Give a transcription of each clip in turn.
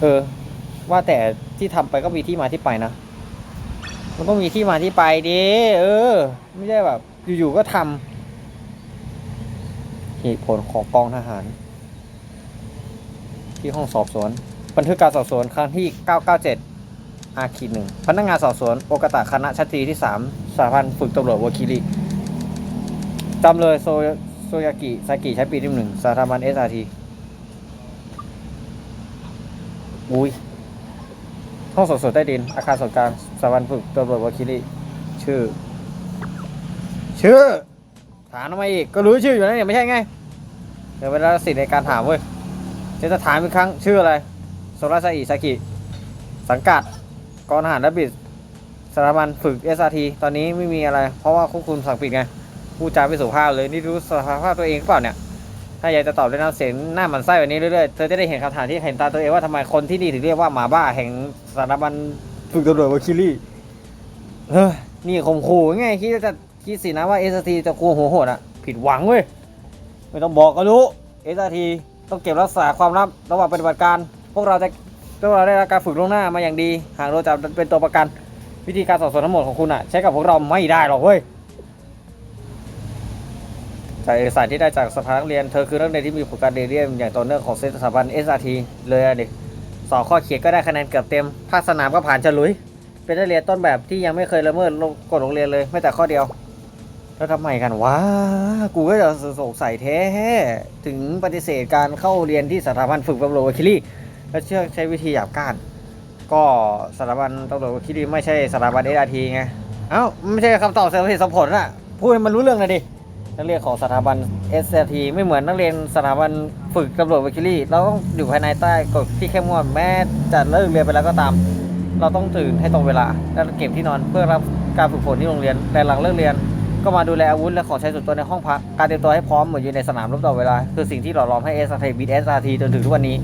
เออ ว่าแต่ที่ทำไปก็มีที่มาที่ไปนะ มันต้องมีที่มาที่ไปดิเออ ไม่ใช่แบบ อยู่ๆก็ทำเหตุผลของกองทหาร ที่ห้องสอบสวน บันทึกการสอบสวนครั้งที่ 997อาคีหนึ่งพนักงานสอบสวน โอกตะคณะชัตรีที่ 3สถาบันฝึกตำรวจวาคิริจำเลยโซโซยากิซากิใช้ปีที่หนึ่งสถาบันเอสอาร์ที อุ้ยห้องสอบสวนใต้ดิน อาคารส่วนกลางสถาบันฝึกตำรวจวาคิริชื่อ ชื่อ ถามทำไมอีก ก็รู้ชื่ออยู่แล้วเนี่ยไม่ใช่ไง เดี๋ยวเวลาสิทธิ์ในการถามเว้ยจะถามอีกครั้งชื่ออะไรโซราซาอิซากิสังกัดกองทหารรับบิดสถาบันฝึก SRT ตอนนี้ไม่มีอะไร เพราะว่าควบคุมสั่งปิดไงพูดจาไม่สุภาพเลย นี่รู้สภาพตัวเองหรือเปล่าเนี่ย ถ้าอยากจะตอบด้วยน้ำเสียงหน้าหมันไส้แบบนี้เรื่อยๆ เธอจะได้เห็นคำถามที่เห็นตาตัวเองว่าทำไมคนที่นี่ถึงเรียกว่าหมาบ้าแห่งสถาบันฝึกตำรวจวาคิลี่เฮ้ยนี่ข่มขู่ไงคิดจะคิดสินะว่า SRT จะกลัวหัวโหดอะผิดหวังเว้ยไม่ต้องบอกก็รู้ SRT ต้องเก็บรักษาความลับระหว่างปฏิบัติการ พวกเราจะพวกเราได้รับการฝึกล่วงหน้ามาอย่างดี หากเราจะเป็นตัวประกัน วิธีการสอบสวนทั้งหมดของคุณอะใช้กับพวกเราไม่ได้หรอกเว้ย จากเอกสารที่ได้จากสภานักเรียน เธอคือนักเรียนที่มีผลการเรียนอย่างต่อเนื่องของสถาบัน SRT เลยอะดิสอบข้อเขียนก็ได้คะแนนเกือบเต็ม ภาคสนามก็ผ่านฉลุย เป็นนักเรียนต้นแบบที่ยังไม่เคยละเมิดกฎโรงเรียนเลยไม่แต่ข้อเดียว แล้วทำไมกันวะ กูก็จะสงสัยแท้ถึงปฏิเสธการเข้าเรียนที่สถาบันฝึกตำรวจวาคิรีและเชื่อใช้วิธีหยาบก้าน ก็สถาบันตำรวจวาคิรีไม่ใช่สถาบันเอทีไง เอ้าไม่ใช่คำตอบเสมเหตุสมผลอะพูดให้มันรู้เรื่องเลยดิ นักเรียนของสถาบัน SRT ไม่เหมือนนักเรียนสถาบันฝึกตำรวจวคิรีเราต้องอยู่ภายในใต้กฎที่เข้มงวดแม้จะเลิกเรียนไปแล้วก็ตาม เราต้องตื่นให้ตรงเวลา และเก็บที่นอนเพื่อรับการฝึกฝนที่โรงเรียนแต่หลังเลิกเรียน ก็มาดูแลอาวุธและของใช้ส่วนตัวในห้องพักการเตรียมตัวให้พร้อมเหมือนอยู่ในสนามรบตลอดเวลาคือสิ่งที่หล่อหลอมให้ SRT บีท SRT จนถึงทุกวันนี้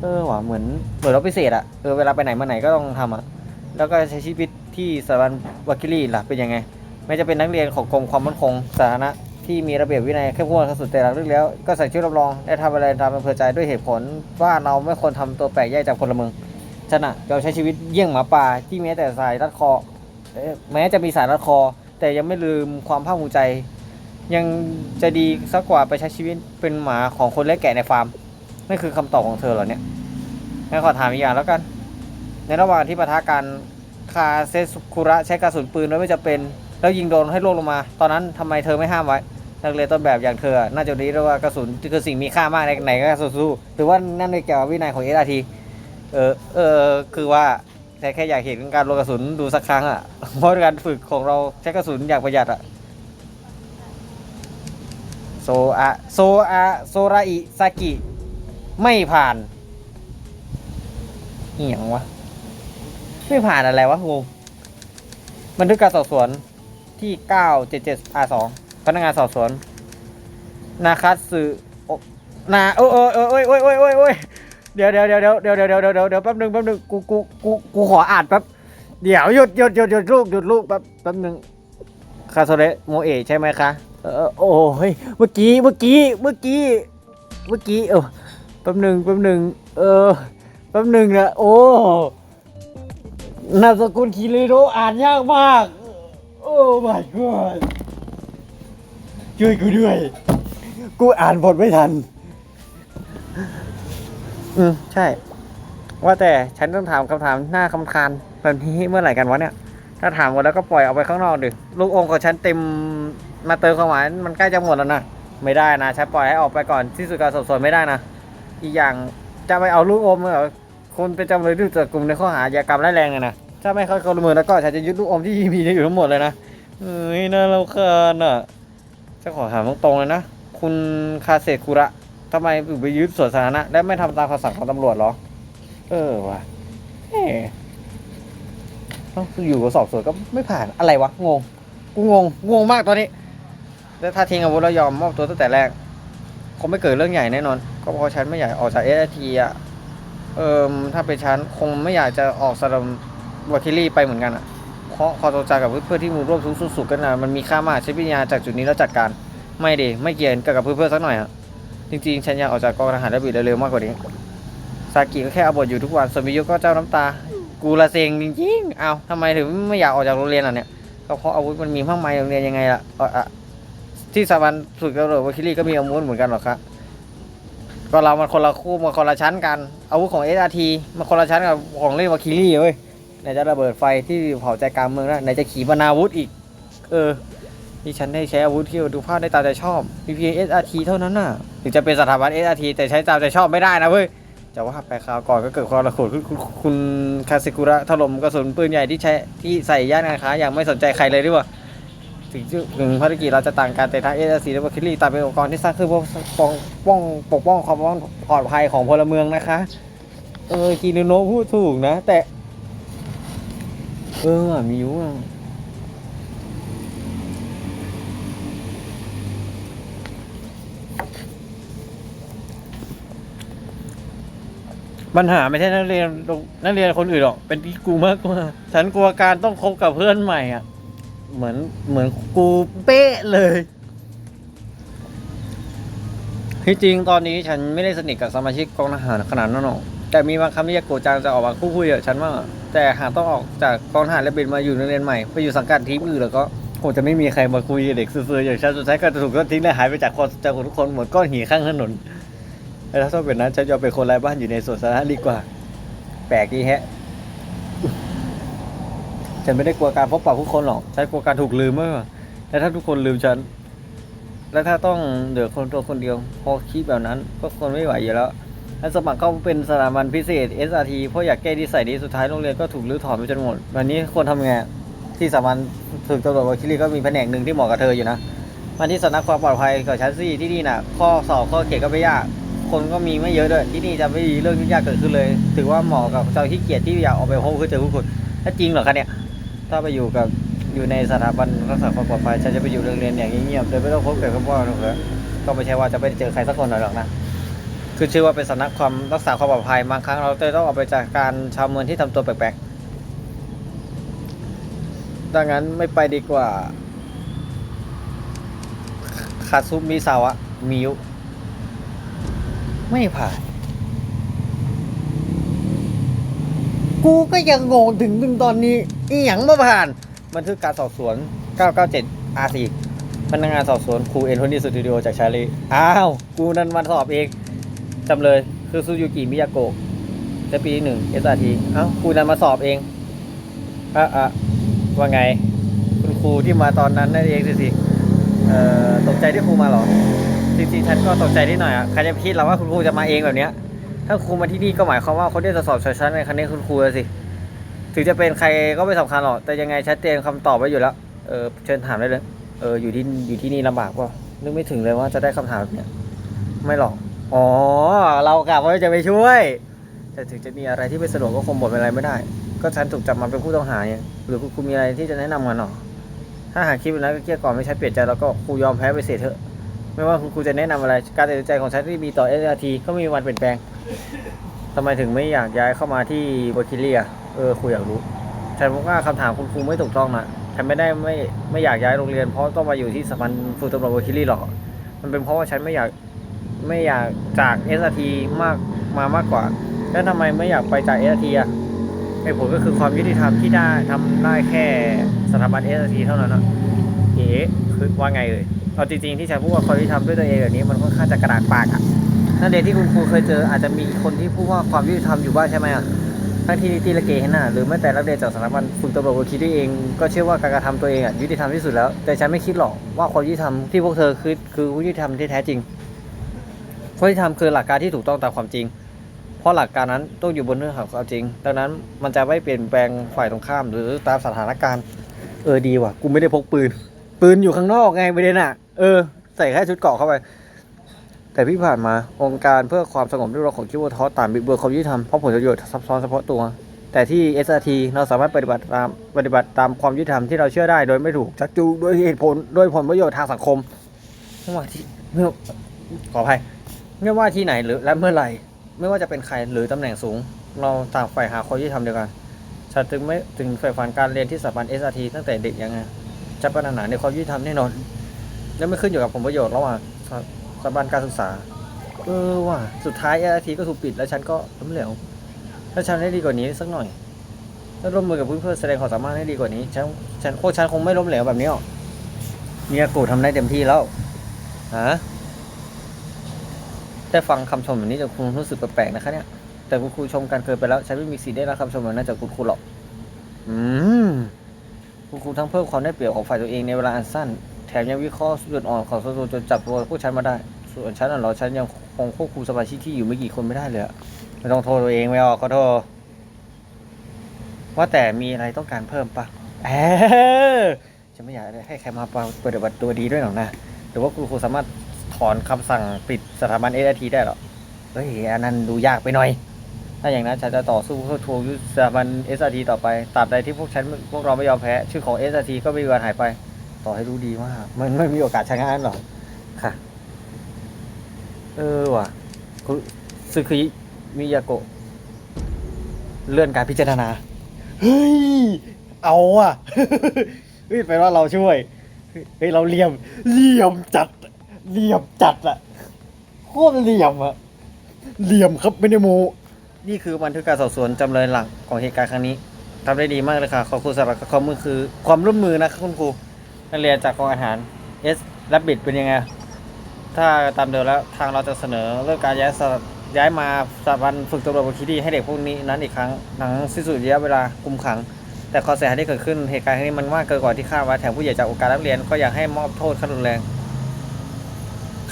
เออว่ะเหมือนเหมือนรบพิเศษอะเออเวลาไปไหนมาไหนก็ต้องทำอะแล้วก็ใช้ชีวิตที่สถาบันวาคิรีล่ะเป็นยังไง ไม่จะเป็นนักเรียนของกรมความมั่นคงสาธารณะที่มีระเบียบวินัยเข้มงวดสุดแต่หลังเรื่องแล้ว ก็ใส่ชุดรับรองและทำอะไรตามอำเภอใจด้วยเหตุผลว่าเราไม่ควรทำตัวแปลกแยกจากพลเมืองฉะนั้นเราใช้ชีวิตเยี่ยงหมาป่าที่แม้แต่สายรัดคอแม้จะมีสายรัดคอ แต่ยังไม่ลืมความภาคภูมิใจ ยังจะดีสักกว่าไปใช้ชีวิตเป็นหมาของคนเลี้ยแกะในฟาร์มนั่นคือคำตอบของเธอเหรอเนี่ยงั้นขอถามอีกอย่างแล้วกัน ในระหว่างที่ปะทะกันคาเซสุคุระใช้กระสุนปืนโดยไม่จำเป็น แล้วยิงโดนให้ล่วงลงมา ตอนนั้นทำไมเธอไม่ห้ามไว้ นักเรียนต้นแบบอย่างเธอ น่าจะรู้ว่ากระสุนคือสิ่งมีค่ามากในไหนก็สู้ๆหรือว่านั่นในเกี่ยวกับวินัยของเอสอาทีเออเออคือว่าแต่แค่อยากเห็นการลงกระสุนดูสักครั้งอะเพราะการฝึกของเราใช้กระสุนอย่างประหยัดอะโซอะโซอะโซราอิซากิไม่ผ่านเหียงวะ ไม่ผ่านอะไรวะงงบันทึกการสอบสวน ที่ 977 R2 พนักงานสอบสวน นาคัตสึโอนาโอ้โอ้โอ้โอ้ยโอ้ยโอ้ยโอ้ยโอ้ยเดี๋ยวเดี๋ยวเดี๋ยวเดี๋ยวเดี๋ยวเดี๋ยวเดี๋ยวเดี๋ยวเดี๋ยวแป๊บนึงแป๊บนึงกูกูกูกูขออ่านแป๊บเดี๋ยวหยุดหยุดหยุดหยุดลูกหยุดลูกแป๊บแป๊บนึงคาโซเระโมเอะใช่ไหมคะเออโอ้ยเมื่อกี้เมื่อกี้เมื่อกี้เมื่อกี้เออแป๊บนึงแป๊บนึงเออแป๊บนึงนะโอ้นามสกุลคิริโนะอ่านยากมาก โอ้ my god ช่วยกูด้วย กูอ่านบทไม่ทัน อืม ใช่ ว่าแต่ฉันต้องถามคำถามหน้าคำคานแบบนี้เมื่อไหร่กันวะเนี่ย ถ้าถามหมดแล้วก็ปล่อยเอาไปข้างนอกดิลูกอมของฉันเต็มมาเติมความหวานมันใกล้จะหมดแล้วนะไม่ได้นะฉันปล่อยให้ออกไปก่อนที่สุดการสอบสวนไม่ได้นะอีกอย่างจะไปเอาลูกอมเหรอคุณเป็นจำเลยที่ถูจับกลุ่มในข้อหาอาชญากรรมร้ายแรงเลยนะ ถ้าไม่เข้าข้อมือแล้วก็ฉันจะยึดลูกอมที่มีอยู่ทั้งหมดเลยนะเอ้ยน่าเราคานอะจะขอถามตรงๆเลยนะ คุณคาเซคุระทำไมถึงไปยึดสวนสาธารณะและไม่ทำตามคำสั่งของตำรวจหรอ เออว่ะเอ๊ะอ้าอยู่กับสอบสวนก็ไม่ผ่านอะไรวะงง กูงงงงมากตอนนี้ แล้วถ้าทิ้งอาวุธแล้วยอมมอบตัวตั้งแต่แรกคงไม่เกิดเรื่องใหญ่แน่นอน ก็เพราะฉันไม่อยากออกจากเอสทีอะ เอิมถ้าเป็นฉันคงไม่อยากจะออกสลัม วาคิลี่ไปเหมือนกันอะเพราะความทรงจำกับเพื่อนๆที่มูร่วมทุกข์สุขกันนะมันมีค่ามากใช้วิญญาจากจุดนี้แล้วจัดการไม่ดีไม่เกี่ยวกับเพื่อนๆสักหน่อยอะจริงๆฉันอยากออกจากกองทหารระเบียบเร็วๆมากกว่านี้ซากิก็แค่เอาบทอยู่ทุกวันส่วนมิยุก็เจ้าน้ำตา กูละเซ็งจริงๆเอาทำไมถึงไม่อยากออกจากโรงเรียนอะเนี่ยก็เพราะอาวุธมันมีมากมายโรงเรียนยังไงล่ะอะที่สถาบันฝึกตำรวจวาคิรี่ก็มีอาวุธเหมือนกันหรอครับก็เรามันคนละคู่มันคนละชั้นกันอาวุธของ SRT มันคนละชั้นกับของเล่นวาคิรีเว้ย ไหนจะระเบิดไฟที่เผาใจกลางเมืองแล้วไหนจะขี่ปนาวุธอีก เออที่ฉันได้ใช้อาวุธที่ดูภาพได้ตามใจชอบ มีเพียง SRT เท่านั้นน่ะ ถึงจะเป็นสถาบัน SRT แต่ใช้ตามใจชอบไม่ได้นะเว้ยจะว่าไปคราวก่อนก็เกิดความระโขดขึ้นคุณคุณคาซิกุระถล่มกระสุนปืนใหญ่ที่ใช้ที่ใส่ย่านการค้าอย่างไม่สนใจใครเลยดีกว่าถึงจุดหนึ่งภารกิจเราจะต่างกันแต่ทั้ง SRT และวาคิรีต่างเป็นองค์กรที่สร้างขึ้นเพื่อป้องป้องปกป้องความปลอดภัยของพลเมืองนะคะ เออคีนูโนะพูดถูกนะ แต่ เออว่ะมิวอะปัญหาไม่ใช่นักเรียนนักเรียนคนอื่นหรอก เป็นที่กูมากกว่า ฉันกลัวการต้องคบกับเพื่อนใหม่อะ เหมือนเหมือนกูเป๊ะเลย ที่จริงตอนนี้ฉันไม่ได้สนิทกับสมาชิกกองทหารขนาดนั้นหรอก แต่มีบางคำที่จะโกรธจังจะออกมาคู่คุยกับฉันว่า แต่หากต้องออกจากกองทหารและบินมาอยู่โรงเรียนใหม่ไปอยู่สังกัดทีมอื่นแล้วก็คงจะไม่มีใครมาคุยกับเด็กซื่อๆอย่างฉันสุดท้ายก็จะถูกทอดทิ้งและหายไปจากคนจากทุกคนเหมือนก้อนหินข้างถนนแล้วถ้าเป็นนั้นฉันจะเป็นคนไร้บ้านอยู่ในสวนสาธารณะดีกว่า แปลกดีแฮะ ฉันไม่ได้กลัวการพบปะผู้คนหรอกฉันกลัวการถูกลืมมากกว่าแล้วถ้าทุกคนลืมฉัน แล้วถ้าต้องเหลือคนตัวคนเดียว พอคิดแบบนั้น ก็คนไม่ไหวอยู่แล้ว และสมัครเข้าเป็นสถาบันพิเศษ SRT เพราะอยากแก้นิสัยนี้สุดท้ายโรงเรียนก็ถูกรื้อถอนไปจนหมดวันนี้คนทำไงที่สถาบันฝึกตำรวจวาคิรีก็มีแผนกหนึ่งที่เหมาะกับเธออยู่นะมันที่สำนักความปลอดภัยกับชั้นสี่ที่นี่น่ะข้อสอบข้อเขียนก็ไม่ยาก คนก็มีไม่เยอะด้วย ที่นี่จะไม่มีเรื่องยุ่ยากเกิดขึ้นเลย ถือว่าเหมาะกับเจ้าที่เกียรติที่อยากออกไปพบเพื่อเจอผู้คนถ้าจริงเหรอคะเนี่ยถ้าไปอยู่กับอยู่ในสถาบันรักษาความปลอดภัยฉันจะไปอยู่โรงเรียนอย่างเงียบๆโดยไม่ต้องพบกับพ่อหรอกเหรอก็ไม่ใช่ว่าจะไม่ได้เจอใครสักคนหรอกนะ คือชื่อว่าเป็นสำนักความรักษาความปลอดภัยบางครั้งเราต้องออกไปจากการชาวเมืองที่ทำตัวแปลกๆ ดังนั้นไม่ไปดีกว่า คาซุมิซาวะมิวไม่ผ่าน กูก็ยังงงถึงถึงตอนนี้ อีหยังมาผ่านบันทึกการสอบสวน 997 R4 พนักงานสอบสวนครูเอ็นโทนี่สตูดิโอจากชาลี อ้าว กูนั่นมันสอบเอง จำเลยคือซูยูกิมิยาโกะแต่ปีหนึ่ง SRT เอ้ากูนั่นมาสอบเองอะอะว่าไง คุณครูที่มาตอนนั้นนั่นเองสิสิเอ่อตกใจที่ครูมาหรอจริงๆฉันก็ตกใจนิดหน่อยอะใครจะไปคิดเราว่าคุณครูจะมาเองแบบเนี้ย ถ้าครูมาที่นี่ก็หมายความว่าคนที่จะสอบชั้นในครั้งนี้คุณครูสิถึงจะเป็นใครก็ไม่สำคัญหรอก แต่ยังไงชัดเจนคำตอบไว้อยู่แล้ว เออเชิญถามได้เลย เอออยู่ที่อยู่ที่นี่ลำบากป่ะนึกไม่ถึงเลยว่าจะได้คำถามแบบเนี้ย ไม่หรอก อ๋อ เรากะว่าจะไปช่วย แต่ถึงจะมีอะไรที่ไม่สะดวกก็คงบ่นอะไรไม่ได้ ก็ฉันถูกจับมาเป็นผู้ต้องหาไงหรือคุณครูมีอะไรที่จะแนะนำกันหรอถ้าหากคิดแบบนั้นก็เกลี้ยกล่อมไม่ใช่เปลี่ยนใจแล้วก็ครูยอมแพ้ไปเสียเถอะ ไม่ว่าคุณครูจะแนะนำอะไร การตัดสินใจของฉันที่มีต่อ SRT ก็ไม่มีวันเปลี่ยนแปลงทำไมถึงไม่อยากย้ายเข้ามาที่บคิเลียเออครูอยากรู้ ฉันว่าคำถามคุณครูไม่ถูกต้องนะฉันไม่ได้ไม่ไม่อยากย้ายโรงเรียนเพราะต้องมาอยู่ที่สถาบันฝึกตำรวจบคิเลียหรอก มันเป็นเพราะว่าฉันไม่อยาก ไม่อยากจาก SRT มากมามากกว่า แล้วทำไมไม่อยากไปจาก SRT อะเหตุผลก็คือความยุติธรรมที่ได้ทำได้แค่สถาบัน SRT เท่านั้นนะเอ๋คือว่าไงเอ่ยเอาจริงๆที่ฉันพูดว่าความยุติธรรมด้วยตัวเองแบบนี้มันค่อนข้างจะกระดากปากอะนั่นเด็กที่คุณครูเคยเจออาจจะมีคนที่พูดว่าความยุติธรรมอยู่บ้างใช่ไหมอะทั้งที่ที่ละเกเห็นน่ะหรือแม้แต่นักเรียนจากสถาบันฝึกตำรวจวิคิดเองก็เชื่อว่าการกระทำตัวเองอะยุติธรรมที่สุดแล้ว แต่ฉันไม่คิดหรอกว่าความยุติธรรมที่พวกเธอคือคือความยุติธรรมที่แท้จริง ความยุติธรรมคือหลักการที่ถูกต้องตามความจริง เพราะหลักการนั้นต้องอยู่บนเนื้อหาของความจริง ดังนั้นมันจะไม่เปลี่ยนแปลงฝ่ายตรงข้ามหรือตามสถานการณ์ เออดีว่ะ กูไม่ได้พกปืน ปืนอยู่ข้างนอกไงประเด็นอะ เออ ใส่แค่ชุดเกราะเข้าไป แต่ที่ผ่านมาองค์การเพื่อความสงบเรียบร้อยของคิวทอสต่างบิดเบือนความยุติธรรมเพราะผลประโยชน์ซับซ้อนเฉพาะตัว แต่ที่ SRT เราสามารถปฏิบัติตามปฏิบัติตามความยุติธรรมที่เราเชื่อได้โดยไม่ถูกจักจูด้วยเหตุผลด้วยผลประโยชน์ทางสังคมไม่ว่าที่ไม่ว่าขออภัย ไม่ว่าที่ไหนหรือและเมื่อไหร่ ไม่ว่าจะเป็นใครหรือตำแหน่งสูง เราต่างฝ่ายหาความยุติธรรมเดียวกันฉันถึงไม่ถึงใฝ่ฝันการเรียนที่สถาบัน SRT ตั้งแต่เด็กยังไงจะปัญหาในความยุติธรรมแน่นอน และไม่ขึ้นอยู่กับผลประโยชน์ระหว่างสถาบันการศึกษา เออว่ะสุดท้ายเอทีก็ถูกปิดแล้วฉันก็ล้มเหลวถ้าฉันได้ดีกว่านี้สักหน่อยถ้าร่วมมือกับเพื่อนๆแสดงความสามารถให้ดีกว่านี้ฉันฉันพวกฉันคงไม่ล้มเหลวแบบนี้หรอกเมียกูทำได้เต็มที่แล้วฮะ ได้ฟังคำชมแบบนี้จะคงรู้สึกแปลกๆนะคะเนี่ย แต่คุณครูชมกันเกินไปแล้วฉันไม่มีสิทธิ์ได้รับคำชมแบบนั้นจากคุณครูหรอก อืมคุณครูทั้งเพิ่มความได้เปรียบของฝ่ายตัวเองในเวลาอันสั้น แถมยังวิเคราะห์จุดอ่อนของศัตรูจนจับตัวพวกฉันมาได้ ส่วนฉันน่ะเหรอฉันยังคงควบคุมสมาชิกที่อยู่ไม่กี่คนไม่ได้เลยอะไม่ต้องโทษตัวเองไม่ออกขอโทษว่าแต่มีอะไรต้องการเพิ่มปะเออฉันไม่อยากให้ใครมาเปฏิบัติตัวดีด้วยหรอกนะหรือว่าคุณครูสามารถ อนคำสั่งปิดสถาบันเอสทีได้หรอ เฮ้ยอันนั้นดูยากไปหน่อย ถ้าอย่างนั้นฉันจะต่อสู้เพื่อทวงยุทธสถาบัน SRT ต่อไป ตราบใดที่พวกฉันพวกเราไม่ยอมแพ้ ชื่อของ SRT ก็ไม่มีวันหายไป ต่อให้รู้ดีว่ามันไม่มีโอกาสชนะหรอก ค่ะ เออว่ะคือซึคุมิยาโกะเลื่อนการพิจารณา เฮ้ย เอาอะเฮ้ยแปลว่าเราช่วย เฮ้ย เราเลี่ยม เลี่ยมจัด เหลี่ยมจัดอะโคตรเหลี่ยมอะเหลี่ยมครับไม่ได้โมนี่คือบันทึกการสอบสวนจำเลยหลักของเหตุการณ์ครั้งนี้ทำได้ดีมากเลยค่ะ ขอบคุณสำหรับความมือคือ ความร่วมมือนะครับคุณครูนักเรียนจากกองอาหาร S และบิดเป็นยังไง ถ้าตามเดิมแล้วทางเราจะเสนอเรื่องการย้ายสถย้ายมาสถาบันฝึกตำรวจบุคีดีให้เด็กพวกนี้นั้นอีกครั้งหลังสิ้นสุดระยะเวลาคุมขัง แต่ข้อเสียหายที่เกิดขึ้นเหตุการณ์ครั้งนี้มันมากเกินกว่าที่คาดไว้แถมผู้ใหญ่จากองค์การนักเรียนก็อยากให้มอบโทษขั้นรุนแรง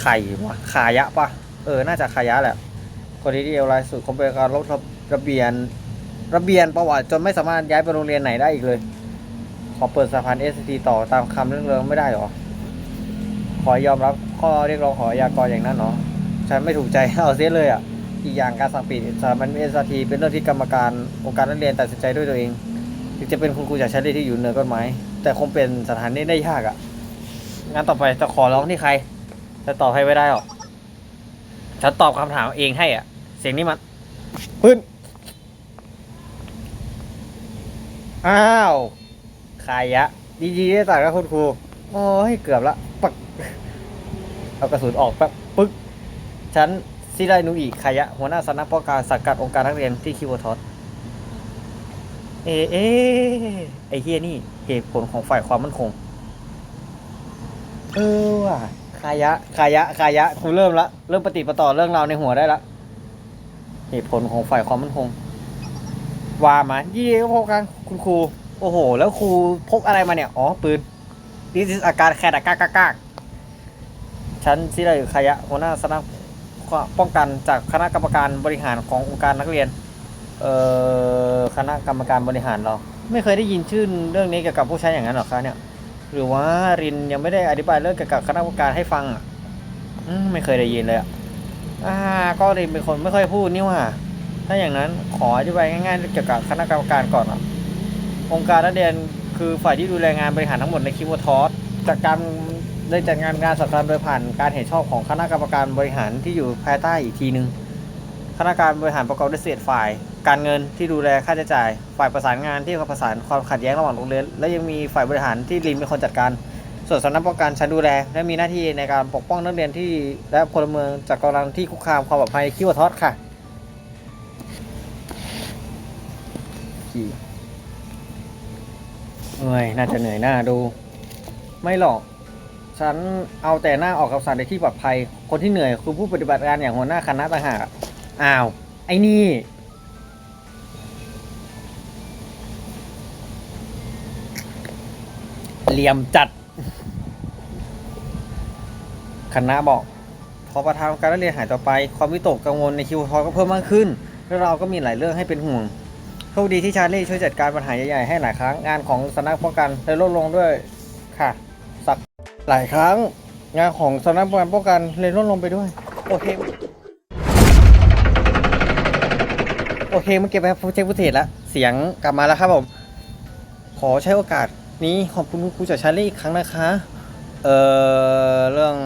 ไข่วะขายะปะเออ น่าจะขายะแหละคนที่เดียวรายสุดคงเป็นการลดระเบียน ระเบียนประวัติจนไม่สามารถย้ายไปโรงเรียนไหนได้อีกเลย ขอเปิดสะพานเอสทีต่อตามคำเรื่องเริงไม่ได้หรอ ขอยอมรับข้อเรียกร้องของอากรอย่างนั้นเนาะฉันไม่ถูกใจเอาเสียเลยอะ อีกอย่างการสั่งปิดสถาบันเอสทีเป็นเรื่องที่กรรมการองค์การนักเรียนตัดสินใจด้วยตัวเองถึงจะเป็นคุณครูจากชั้นเรียนที่อยู่เหนือกฎหมายแต่คงเป็นสถานที่ได้ยากอะงั้นต่อไปจะขอร้องที่ใคร จะตอบให้ไม่ได้หรอกฉันตอบคำถามเองให้อะ เสียงนี้มันพื้น อ้าวใครยะ ดีๆได้ตัดกับคุณครู โอ้ยเกือบละ ปัก เอากระสุนออกแป๊บปึ๊ก ฉันซิไดนุอิคายะ หัวหน้าสำนักป้องกันสังกัดองค์การนักเรียนที่คิวทอสเอะเอะไอเฮียนี่ เหตุผลของฝ่ายความมั่นคง เออว่ะ คายะคายะคายะกูเริ่มละเริ่มปฏิปต่อเรื่องราวในหัวได้ละเหตุผลของฝ่ายความมั่นคงว่ามายี่ก็พกกันคุณครู โอ้โห แล้วครูพกอะไรมาเนี่ย อ๋อ ปืนนี่คืออาการแคดกากากากฉันซิไดคายะหัวหน้าสำนักป้องกันจากคณะกรรมการบริหารขององค์การนักเรียน เอ่อ คณะกรรมการบริหารเรา ไม่เคยได้ยินชื่อเรื่องนี้เกี่ยวกับผู้ใช้อย่างนั้นหรอคะเนี่ย หรือว่ารินยังไม่ได้อธิบายเรื่องเกี่ยวกับคณะกรรมการให้ฟังอะอืมไม่เคยได้ยินเลยอะอ่าก็รินเป็นคนไม่ค่อยพูดนี่ว่าถ้าอย่างนั้นขออธิบายง่ายๆเกี่ยวกับคณะกรรมการก่อนอะองค์การนักเรียนคือฝ่ายที่ดูแลงานบริหารทั้งหมดในคิวทอสจากการได้จัดงานงานสำคัญโดยผ่านการเห็นชอบของคณะกรรมการบริหารที่อยู่ภายใต้อีกทีหนึ่งคณะกรรมการบริหารประกอบด้วยเศษฝ่าย การเงินที่ดูแลค่าใช้จ่าย ฝ่ายประสานงานที่ประสานความขัดแย้งระหว่างโรงเรียน และยังมีฝ่ายบริหารที่ลินเป็นคนจัดการ ส่วนสำนักป้องกันฉันดูแล และมีหน้าที่ในการปกป้องนักเรียนที่และพลเมืองจากกำลังที่คุกคามความปลอดภัยคิวทอสค่ะเหนื่อยน่าจะเหนื่อยหน้าดู ไม่หรอกฉันเอาแต่หน้าออกคำสั่งในที่ปลอดภัย คนที่เหนื่อยคือผู้ปฏิบัติการอย่างหัวหน้าคณะต่างหากอ้าว ไอ้นี่ เหลี่ยมจัด คณะบอก พอประธานการเรียนหายต่อไป ความวิตกกังวลในคิวทอก็เพิ่มมากขึ้น แล้วเราก็มีหลายเรื่องให้เป็นห่วงโชคดีที่ชาร์ลีช่วยจัดการปัญหาใหญ่ๆให้หลายครั้งงานของสำนักป้องกันได้ลดลงด้วยค่ะ สักหลายครั้ง งานของสำนักป้องกันป้องกันเลยลดลงไปด้วย โอเค โอเคเมื่อกี้ไปเช็คฟุตเทจแล้วเสียงกลับมาแล้วครับผม ขอใช้โอกาส นี้ขอบคุณคุณครูจากชาร์ลี่อีกครั้งนะคะ เอ่อ เรื่อง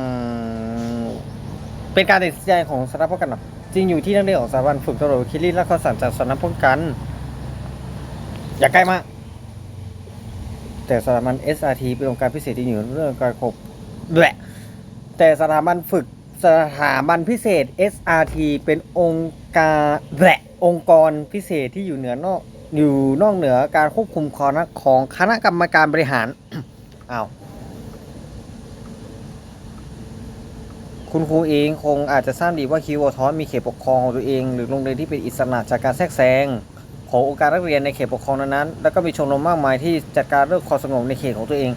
เป็นการตัดสินใจของสำนักป้องกันหรอจริงอยู่ที่นักเรียนของสถาบันฝึกตำรวจคิริและข้อสั่งจากสำนักป้องกัน อย่าใกล้มาก แต่สถาบัน SRT เป็นองค์การพิเศษที่อยู่เรื่องการคบแหละแต่สถาบันฝึกสถาบันพิเศษ SRT เป็นองค์การแหละองค์กรพิเศษที่อยู่เหนือนอก อยู่นอกเหนือการควบคุมของคณะของคณะกรรมการบริหารอ้าวคุณครูเองคงอาจจะทราบดีว่าคิวทอสมีเขตปกครองของตัวเอง หรือโรงเรียนที่เป็นอิสระจากการแทรกแซงขององค์การนักเรียนในเขตปกครองนั้นๆ แล้วก็มีชมรมมากมายที่จัดการเรื่องความสงบในเขตของตัวเอง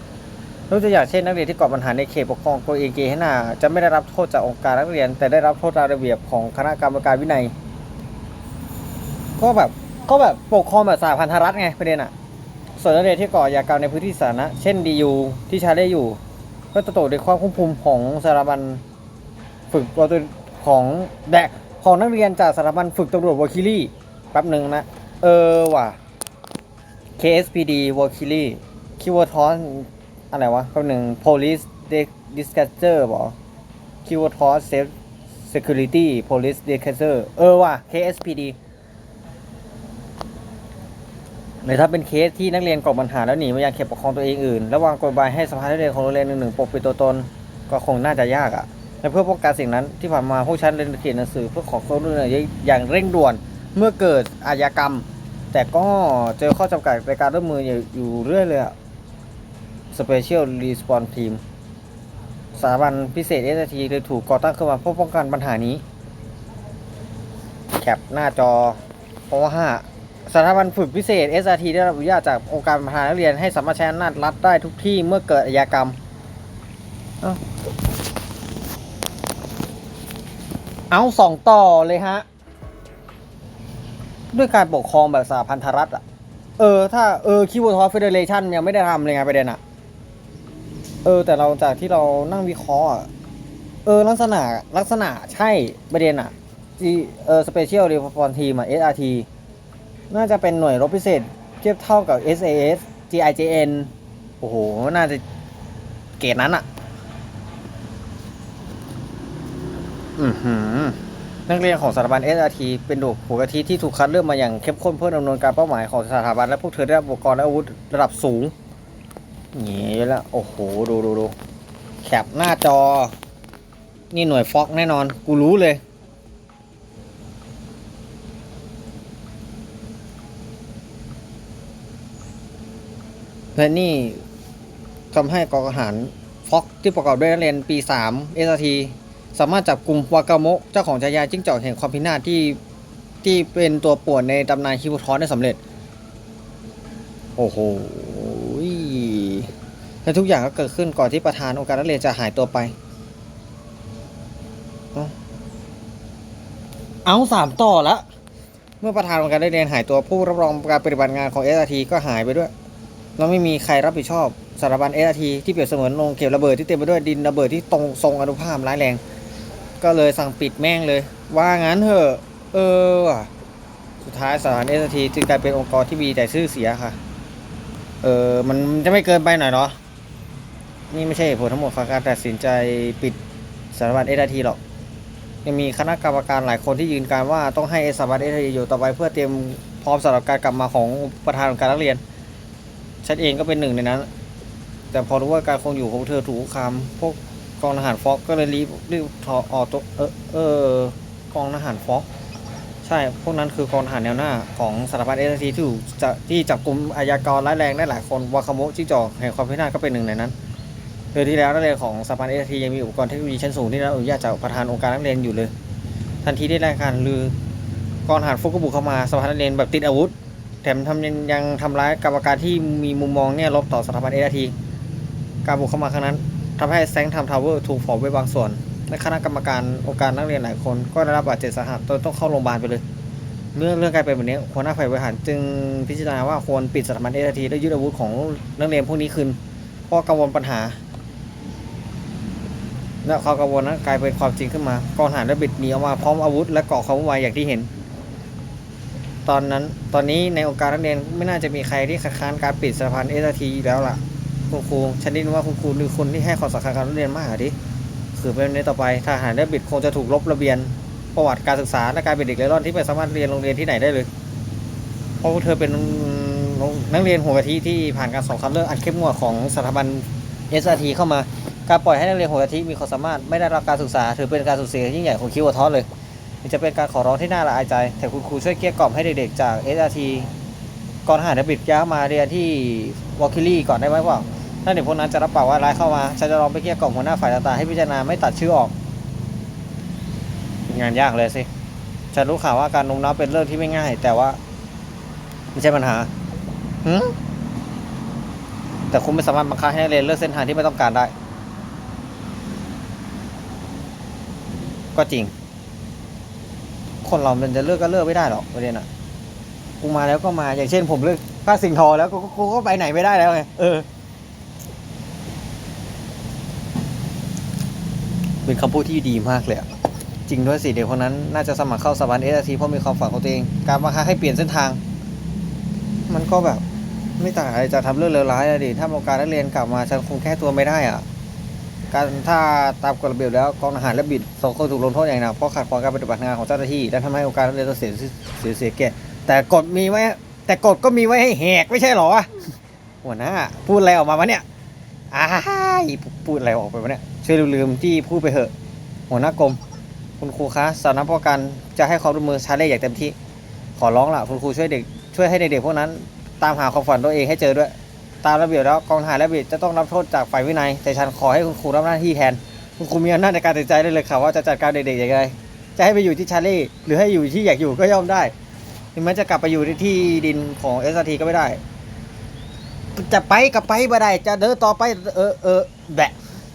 ยกตัวอย่างเช่นนักเรียนที่ก่อปัญหาในเขตปกครองตัวเองเกให้หน้าจะไม่ได้รับโทษจากองค์การนักเรียน แต่ได้รับโทษตามระเบียบของคณะกรรมการวินัย ก็แบบ ก็แบบปกครองแบบสาพันธรัฐไงประเด็นอะ ส่วนนักเรียนที่ก่ออาชญากรรมในพื้นที่สาธารณะเช่นดียูที่ช้ได้อยู่ ก็จะตกในความควบคุมของสถาบันฝึกตัวของแดกของนักเรียนจากสถาบันฝึกตำรวจวอคิลี่แป๊บหนึ่งนะ เออว่ะ KSPD วอคิลี่คิวทอนอะไรวะแป๊บหนึ่ง police dispatcher บอคิวทอน safe security police dispatcher เออว่ะ KSPD หรือถ้าเป็นเคสที่นักเรียนก่อปัญหาแล้วหนีมายังเขตปกครองตัวเองอื่นระหว่างกฎหมายให้สภานักเรียนของโรงเรียนหนึ่งๆปกปิดตัวตนก็คงน่าจะยากอะ่ะและเพื่อป้องกันสิ่งนั้นที่ผ่านมาพวกฉันเรียนเขียนหนังสือเพื่อขอความร่วมมืออย่างเร่งด่วนเมื่อเกิดอาชญากรรม แต่ก็เจอข้อจำกัดในการร่วมมืออยู่อยู่เรื่อยเลยอะ Special Response Team สถาบันพิเศษ SRT เลยถูกก่อตั้งขึ้นมาเพื่อป้องกันปัญหานี้ แคปหน้าจอเพราะว่าห้า สถาบันฝึกพิเศษ SRT ได้รับอนุญาตจากองค์การประธานนักเรียนให้สามารถใช้อำนาจรัฐได้ทุกที่เมื่อเกิดอาชญากรรม เอ้าเอาสองต่อเลยฮะ ด้วยการปกครองแบบสหพันธรัฐอะ เออ ถ้าเออคิวทอฟเฟเดเรชันยังไม่ได้ทำเลยไงประเด็นอะ เออ แต่เราจากที่เรานั่งวิเคราะห์เออ ลักษณะลักษณะใช่ประเด็นอะที่เออสเปเชียลรีฟอร์มทีมอะ SRT น่าจะเป็นหน่วยรบพิเศษ เทียบเท่ากับ SAS GIJN โอ้โห น่าจะเกรดนั้นอะอือหือนักเรียนของสถาบัน SRT เป็นดุหัวกะทิที่ถูกคัดเลือกมาอย่างเข้มข้นเพื่อดำเนินการเป้าหมายของสถาบันและพวกเธอได้อุปกรณ์และอาวุธระดับสูงนี่แล้วโอ้โห ดูดูดูแคปหน้าจอ นี่หน่วยฟอกแน่นอน กูรู้เลย และนี่ทำให้กองทหารฟ็อกที่ประกอบด้วยนักเรียนปี3 SRT สามารถจับกลุ่มวากาโมะเจ้าของฉายาจิ้งจอกแห่งความพินาศที่ที่เป็นตัวป่วนในตำนานคิวทอนได้สำเร็จ โอ้โหและทุกอย่างก็เกิดขึ้นก่อนที่ประธานองค์การนักเรียนจะหายตัวไป เอาสามต่อละ เมื่อประธานองค์การนักเรียนหายตัวผู้รับรองการปฏิบัติงานของ SRT ก็หายไปด้วย แล้วไม่มีใครรับผิดชอบสถาบัน SRT ที่เปรียบเสมือนโรงเก็บระเบิดที่เต็มไปด้วยดินระเบิดที่ตรงทรงอนุภาพร้ายแรง ก็เลยสั่งปิดแม่งเลย ว่างั้นเถอะเออว่ะสุดท้ายสถาบัน SRT จึงกลายเป็นองค์กรที่มีแต่ชื่อเสียค่ะ เออมันจะไม่เกินไปหน่อยเนาะนี่ไม่ใช่ผลทั้งหมดของการตัดสินใจปิดสถาบัน SRT หรอกยังมีคณะกรรมการหลายคนที่ยืนการว่าต้องให้สถาบัน SRT อยู่ต่อไปเพื่อเตรียมพร้อมสำหรับการกลับมาของประธานองการนักเรียน ฉันเองก็เป็นหนึ่งในนั้น แต่พอรู้ว่าการคงอยู่ของเธอถูกคุกคามพวกกองทหารฟอกก็เลยรีบรีบถอออกตัวเออเออกองทหารฟอกใช่ พวกนั้นคือกองทหารแนวหน้าของสถาบันเอสทีที่ถูกจะที่จับกลุ่มอาญากรร้ายแรงได้หลายคนวาคาโมจิ้งจอกแห่งความพินาศก็เป็นหนึ่งในนั้นเดือนที่แล้วนักเรียนของสถาบันเอสทียังมีอุปกรณ์เทคโนโลยีชั้นสูงที่ได้รับอนุญาตจากประธานองค์การนักเรียนอยู่เลย ทันทีที่ได้การลือกองทหารฟกก็บุกเข้ามาสภานักเรียนแบบติดอาวุธ แถมทำยังยังทำร้ายกรรมการที่มีมุมมองเนี่ยลบต่อสถาบันเอทีการบุกเข้ามาครั้งนั้นทำให้แซงทำทาวเวอร์ถูกเผาไปบางส่วน และคณะกรรมการองค์การนักเรียนหลายคนก็ได้รับบาดเจ็บสาหัสจนต้องเข้าโรงพยาบาลไปเลยเรื่องเรื่องกลายเป็นแบบนี้หัวหน้าฝ่ายบริหารจึงพิจารณาว่าควรปิดสถาบันเอทีและยึดอาวุธของนักเรียนพวกนี้คืนเพราะกังวลปัญหาและความกังวลนั้นกลายเป็นความจริงขึ้นมากองทหารได้บิดหนีออกมาพร้อมอาวุธและเกาะความวุ่นวายอย่างที่เห็น ตอนนั้นตอนนี้ในองค์การนักเรียนไม่น่าจะมีใครที่คัดค้านการปิดสถาบันเอสทีแล้วล่ะคุณครูฉันได้ยินว่าคุณครูคือคนที่ให้ความสำคัญกับนักเรียนมากดิคือเป็นในต่อไปทหารได้บิดคงจะถูกลบระเบียนประวัติการศึกษาและการเป็นเด็กเร่ร่อนที่ไม่สามารถเรียนโรงเรียนที่ไหนได้เลย เพราะเธอเป็นนักเรียนหัวกะทิที่ผ่านการสอบคัดเลือกอันเข้มงวดของสถาบัน SRT เข้ามาการปล่อยให้นักเรียนหัวกะทิมีความสามารถไม่ได้รับการศึกษา ถือเป็นการสูญเสียยิ่งใหญ่ของคิวทอสเลย จะเป็นการขอร้องที่น่าละอายใจ แต่คุณครูช่วยเกลี้ยกล่อมให้เด็กๆจาก SRT ก่อนหารบิดย้ามาเรียนที่วอลคิลี่ก่อนได้ไหมว่าถ้าเด็กพวกนั้นจะรับปากว่าร้ายเข้ามาฉันจะลองไปเกลี้ยกล่อมหัวหน้าฝ่ายต่างๆให้พิจารณาไม่ตัดชื่อออกงานยากเลยสิฉันรู้ข่าวว่าการโน้มน้าวเป็นเรื่องที่ไม่ง่าย แต่ว่าไม่ใช่ปัญหาหืแต่คุณไม่สามารถบังคับให้นักเรียนเลือกเส้นทางที่ไม่ต้องการได้ ก็จริง คนเรามันจะเลือกก็เลือกไม่ได้หรอกประเด็นอะกูมาแล้วก็มาอย่างเช่น ผมเลือกภาคสิงห์ทอแล้วกูกูก็ไปไหนไม่ได้แล้วไงเออเป็นคำพูดที่ดีมากเลยอะจริงด้วยสิเด็กคนนั้นน่าจะสมัครเข้าสถาบันเอสทีเพราะมีความฝันของตัวเอง การบังคับให้เปลี่ยนเส้นทาง มันก็แบบ ไม่ต่างอะไรจากทำเรื่องเลวร้ายอะดิถ้าโอกาสนักเรียนกลับมาฉันคงแก้ตัวไม่ได้อะ การถ้าตามกฎระเบียบแล้วกองทหารและบิดสองคนถูกลงโทษอย่างหนักเพราะขัดขวางการปฏิบัติงานของเจ้าหน้าที่และทำให้อกาสนักเรียนต้องเสียเสียเสียแก่แต่กฎมีไว้แต่กฎก็มีไว้ให้แหกไม่ใช่หรอหัวหน้าพูดอะไรออกมาวะเนี่ยอ้ายพูดอะไรออกไปวะเนี่ยช่วยลืมที่พูดไปเถอะ หัวหน้ากรมคุณครูคะสำนักป้องกันจะให้ความร่วมมือชาเล่อย่างเต็มที่ขอร้องล่ะคุณครูช่วยเด็กช่วยให้เด็กๆพวกนั้น ตามหาความฝันตัวเองให้เจอด้วย ตามระเบียบแล้วกองทหารและบิดจะต้องรับโทษจากฝ่ายวินัย แต่ฉันขอให้คุณครูรับหน้าที่แทน คุณครูมีอำนาจในการตัดสินใจได้เลยค่ะว่าจะจัดการเด็กๆอย่างไรจะให้ไปอยู่ที่ชาล่หรือให้อยู่ที่อยากอยู่ก็ย่อมได้ถึงแม้จะกลับไปอยู่ที่ดินของเอสทีก็ไม่ได้ จะไปก็ไปไม่ได้ จะเดินต่อไป เออเออแบะ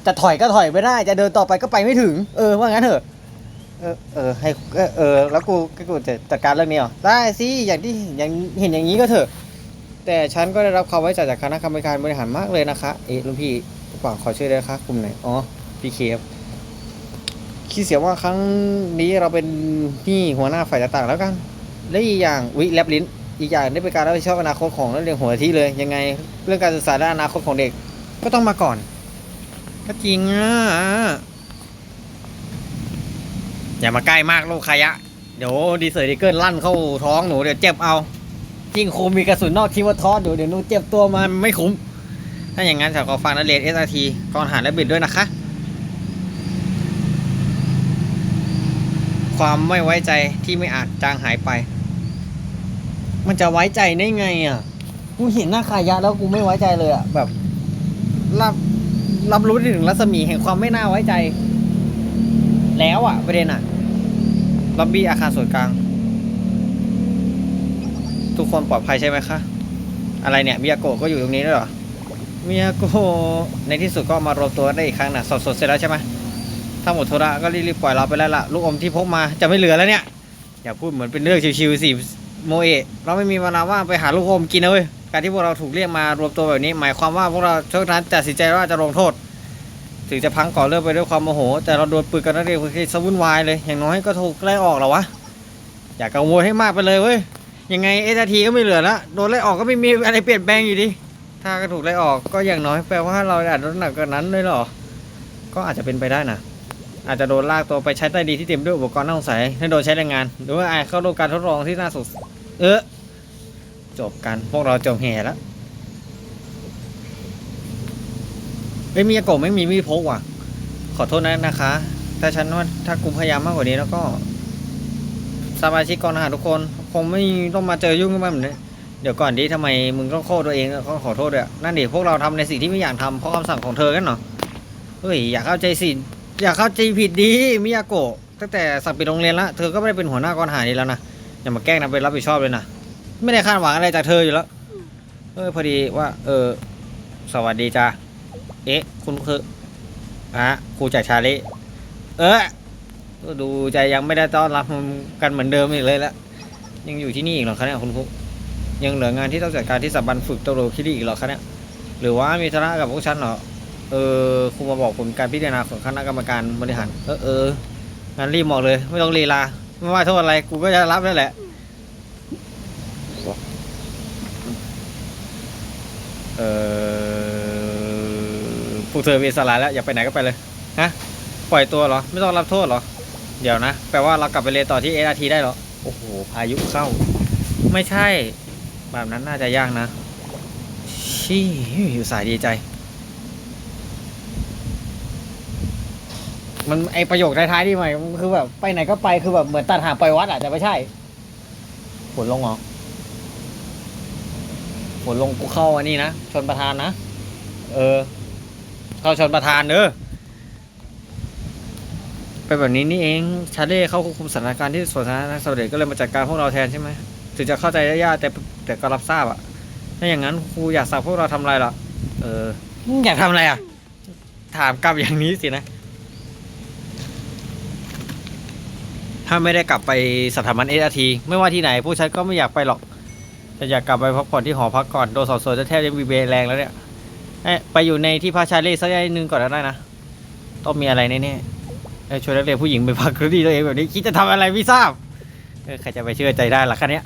จะถอยก็ถอยไม่ได้ จะเดินต่อไปก็ไปไม่ถึง เออว่างั้นเถอะเออเออให้เออเออแล้วกูกูจะจัดการเรื่องนี้เหรอได้สิอย่างที่อย่างเห็นอย่างนี้ก็เถอะ แต่ฉันก็ได้รับความไว้ใจจากคณะกรรมการบริหารมากเลยนะคะ เอ๊ะลุงพี่ฝากขอช่วยด้วยนะคะกลุ่มไหน อ๋อ พี่เคฟคิดเสียว่าครั้งนี้เราเป็นพี่หัวหน้าฝ่ายต่างๆแล้วกัน และอีกอย่างวิแลบลิ้น อีกอย่างได้เป็นการรับผิดชอบอนาคตของนักเรียนหัวที่เลย ยังไง เรื่องการศึกษาและอนาคตของเด็ก ก็ต้องมาก่อน ก็จริงอะ อย่ามาใกล้มากลูกขยะ เดี๋ยวดีเซอร์ดิเกิลลั่นเข้าท้องหนูเดี๋ยวเจ็บเอา ยิ่งครูมีกระสุนนอกที่ว่าทอดอยู่เดี๋ยวนูเจ็บตัวมาไม่คุ้ม ถ้าอย่างนั้นขอฟังนักเรียน SRT กองทหารและบิดด้วยนะคะ ความไม่ไว้ใจที่ไม่อาจจางหายไป มันจะไว้ใจได้ไงอะกูเห็นหน้าขายะแล้วกูไม่ไว้ใจเลยอะแบบรับรับรู้ถึงรัศมีแห่งความไม่น่าไว้ใจ แล้วอะประเด็นอะล็อบบี้อาคารส่วนกลาง ทุกคนปลอดภัยใช่ไหมคะ อะไรเนี่ยมิยาโกะก็อยู่ตรงนี้ด้วยเหรอมิยาโกะในที่สุดก็มารวมตัวได้อีกครั้งนะสดสดเสร็จแล้วใช่ไหมถ้าหมดธุระก็รีบๆปล่อยเราไปแล้วล่ะลูกอมที่พกมาจะไม่เหลือแล้วเนี่ย อย่าพูดเหมือนเป็นเรื่องชิวๆสิโมเอะเราไม่มีเวลาว่างไปหาลูกอมกินนะเว้ยการที่พวกเราถูกเรียกมารวมตัวแบบนี้ หมายความว่าพวกเราช่วงนั้นตัดสินใจว่าจะลงโทษ ถึงจะพังก่อเริ่มไปด้วยความโมโห แต่เราโดนปืนกันนักเรียนคือสวุ่นวายเลย อย่างน้อยก็ถูกไล่ออกแล้ววะอย่ากังวลให้มากไปเลยเว้ย ยังไงเอทีก็ไม่เหลือแล้วโดนไล่ออกก็ไม่มีอะไรเปลี่ยนแปลงอยู่ดี ถ้าก็ถูกไล่ออกก็อย่างน้อยแปลว่าเราอาจจะหนักกว่านั้นเลยหรอ ก็อาจจะเป็นไปได้นะ อาจจะโดนลากตัวไปใช้ใต้ดินที่เต็มด้วยอุปกรณ์น่าสงสัยให้โดนใช้แรงงาน หรือว่าอาจเข้าร่วมการทดลองที่น่าสงสัยเออจบกันพวกเราจบแห่แล้วเฮ้ยมียาโกะไม่มีมีดพกว่ะ ขอโทษนะนะคะแต่ฉันว่าถ้ากูพยายามมากกว่านี้แล้วก็ สมาชิกกองทหารทุกคนคงไม่ต้องมาเจอยุ่งกันแบบนี้เดี๋ยวก่อนดิทำไมมึงต้องโทษตัวเองก็ขอโทษด้วยนั่นดิพวกเราทำในสิ่งที่ไม่อยากทำเพราะคำสั่งของเธอกันเหรอเฮ้ยอย่าเข้าใจสิอย่าเข้าใจผิดดีมิยาโกะตั้งแต่สั่งปิดโรงเรียนละเธอก็ไม่ได้เป็นหัวหน้ากองทหารนี้แล้วนะอย่ามาแกล้งนะเป็นรับผิดชอบเลยนะไม่ได้คาดหวังอะไรจากเธออยู่แล้วเออพอดีว่า เออ สวัสดีจ้าเอ๊ะ คุณคืออะครูจ่ากชาลีเออ ก็ดูใจยังไม่ได้ต้อนรับกันเหมือนเดิมอีกเลยละยังอยู่ที่นี่อีกเหรอคะเนี่ยคุณครูยังเหลืองานที่ต้องจัดการที่สถาบันฝึกตำรวจคิดอีกเหรอคะเนี่ยหรือว่ามีธุระกับพวกฉันเหรอเออครูมาบอกผลการพิจารณาของคณะกรรมการบริหารเออเอองั้นรีบบอกเลย ไม่ต้องลีลาไม่ว่าโทษอะไรกูก็จะรับนั่นแหละเออพวกเธอมีสาระแล้ว อย่าไปไหนก็ไปเลยฮะปล่อยตัวเหรอ ไม่ต้องรับโทษเหรอ เดี๋ยวนะ แปลว่าเรากลับไปเรียนต่อที่ SRT ได้เหรอ โอ้โห พายุเข้า ไม่ใช่ แบบนั้นน่าจะยากนะ ชี่อยู่สายดีใจ มันไอประโยคท้ายๆที่ใหม่คือแบบไปไหนก็ไปคือแบบเหมือนตัดหางปล่อยวัดอะแต่ไม่ใช่ฝนลงเหรอฝนลงกูเข้าอันนี้นะ ชนประธานนะ เออ เข้าชนประธานเด้อ เป็นแบบนี้นี่เองชาเล่เข้าควบคุมสถานการณ์ที่สวนสาธารณะสำเร็จก็เลยมาจัดการพวกเราแทนใช่ไหมถึงจะเข้าใจได้ยากแต่แต่ก็รับทราบอะถ้าอย่างนั้นครูอยากสั่งพวกเราทำอะไรล่ะ เออ อยากทำอะไรอะถามกลับอย่างนี้สินะ ถ้าไม่ได้กลับไปสถาบันเอทีไม่ว่าที่ไหนผู้ชันก็ไม่อยากไปหรอกจะอยากกลับไปพักผ่อนที่หอพักก่อนโดนสอบสวนจะแทบจะมีเบรแรงแล้วเนี่ยไปอยู่ในที่พักชาเล่สักอย่างหนึ่งก่อนก็ได้นะ ต้องมีอะไรแน่ๆ เอ้ยชวนนักเรียนผู้หญิงไปพักที่ตัวเองแบบนี้คิดจะทำอะไรไม่ทราบเออใครจะไปเชื่อใจได้ล่ะคะเนี้ย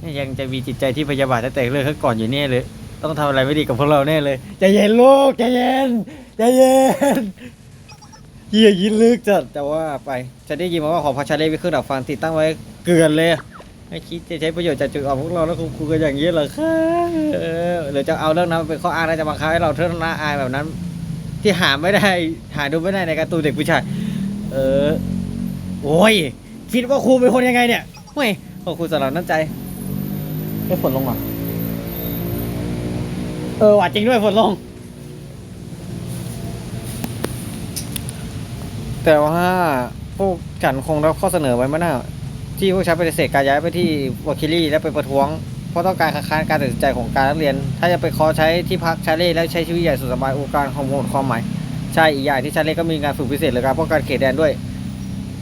เนี่ยยังจะมีจิตใจที่พยาบาทตั้งแต่เรื่องเขาก่อนอยู่เนี่ยเลย ต้องทำอะไรไม่ดีกับพวกเราแน่เลยใจเย็นลูกใจเย็นใจเย็นเยี่ยยินลึกจัดแต่ว่าไปจะได้ยินมาว่าหอพัชาเล่มีเครื่องดักฟังติดตั้งไว้เกลือนเลยไม่คิดจะใช้ประโยชน์จากจุดอ่อนพวกเราแล้วคุณครูกันอย่างนี้เหรอคะหรือจะเอาเรื่องนั้นเป็นข้ออ้างแล้วจะบังคับให้เราเทิดหน้าอายแบบนั้น ที่หาไม่ได้หาดูไม่ได้ในการ์ตูนเด็กผู้ชาย เออ โอ้ย คิดว่าครูเป็นคนยังไงเนี่ยเฮ้ยขอบคุณสำหรับน้ำใจให้ฝนลงเหรอเออว่าจริงด้วยฝนลง แต่ว่าพวกฉันคงรับข้อเสนอไว้ไม่น่าที่พวกฉันปฏิเสธการย้ายไปที่วอคิลี่และไปประท้วง เพราะต้องการคัดค้านการตัดสินใจของการนักเรียน ถ้าจะไปขอใช้ที่พักชาเล่และใช้ชีวิตอย่างสุขสบายองค์การของหมดความหมาย ใช่อีกอย่างที่ชาเล่ก็มีงานฝึกพิเศษหรือการป้องกันเขตแดนด้วย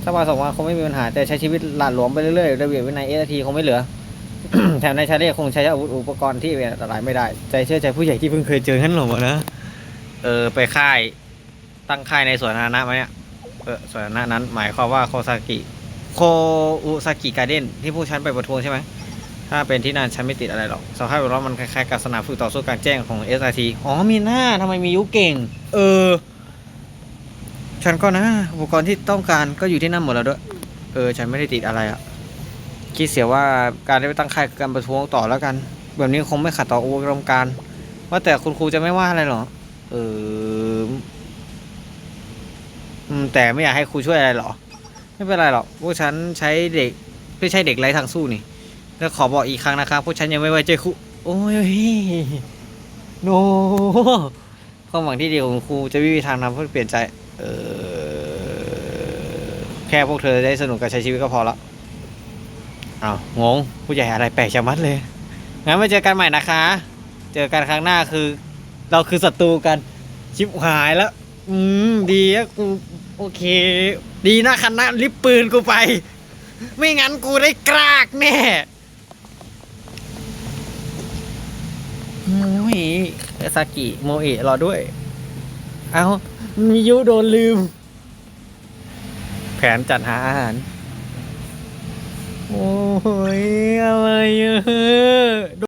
ถ้ามาสองวันคงไม่มีปัญหาแต่ใช้ชีวิตหลาดหลวมไปเรื่อยๆระเบียบวินัยเอทีคงไม่เหลือ แถมในชาเล่คงใช้อาวุธอุปกรณ์ที่อันตรายไม่ได้ ใจเชื่อใจผู้ใหญ่ที่เพิ่งเคยเจอขั้นหลงนะเออไปค่ายตั้งค่ายในสวนสาธารณะไหมเนี่ยเออสวนสาธารณะนั้น หมายความว่าโคซากิโคอุซากิการ์เด้นที่ผู้ฉันไปประท้วงใช่ไหมถ้าเป็นที่นั่นฉันไม่ติดอะไรหรอกสภาพแวดล้อมมันคล้ายๆกับสนามฝึกต่อสู้กลางแจ้งของ SRT อ๋อมีหน้าทำไมมียุเก่ง เออ ฉันก็นะอุปกรณ์ที่ต้องการก็อยู่ที่นั่นหมดแล้วด้วย เออ ฉันไม่ได้ติดอะไรอะคิดเสียว่าการได้ไปตั้งค่ายการประท้วงต่อแล้วกัน แบบนี้คงไม่ขัดต่ออุดมการณ์ว่าแต่คุณครูจะไม่ว่าอะไรหรอ เออแต่ไม่อยากให้ครูช่วยอะไรหรอ ไม่เป็นไรหรอกพวกฉันใช้เด็กไม่ใช่เด็กไร้ทางสู้นี่แล้วขอบอกอีกครั้งนะครับพวกฉันยังไม่ไว้ใจครูโอ้ยโนความหวังที่ดีของครูจะไม่มีทางทำเพื่อเปลี่ยนใจ แค่พวกเธอได้สนุกกับใช้ชีวิตก็พอละอ้าวงง ผู้ใหญ่อะไรแปลกชะมัดเลย งั้นมาเจอกันใหม่นะคะ เจอกันครั้งหน้าคือ เราคือศัตรูกัน ชิบหายแล้ว อืม ดีอะกู โอเค ดีนะคณะลิบปืนกูไป ไม่งั้นกูได้กรากแน่โอ้ยซากิโมเอะรอด้วย เอา มียุโดนลืม แผนจัดหาอาหาร โอ้ย อะไรเออ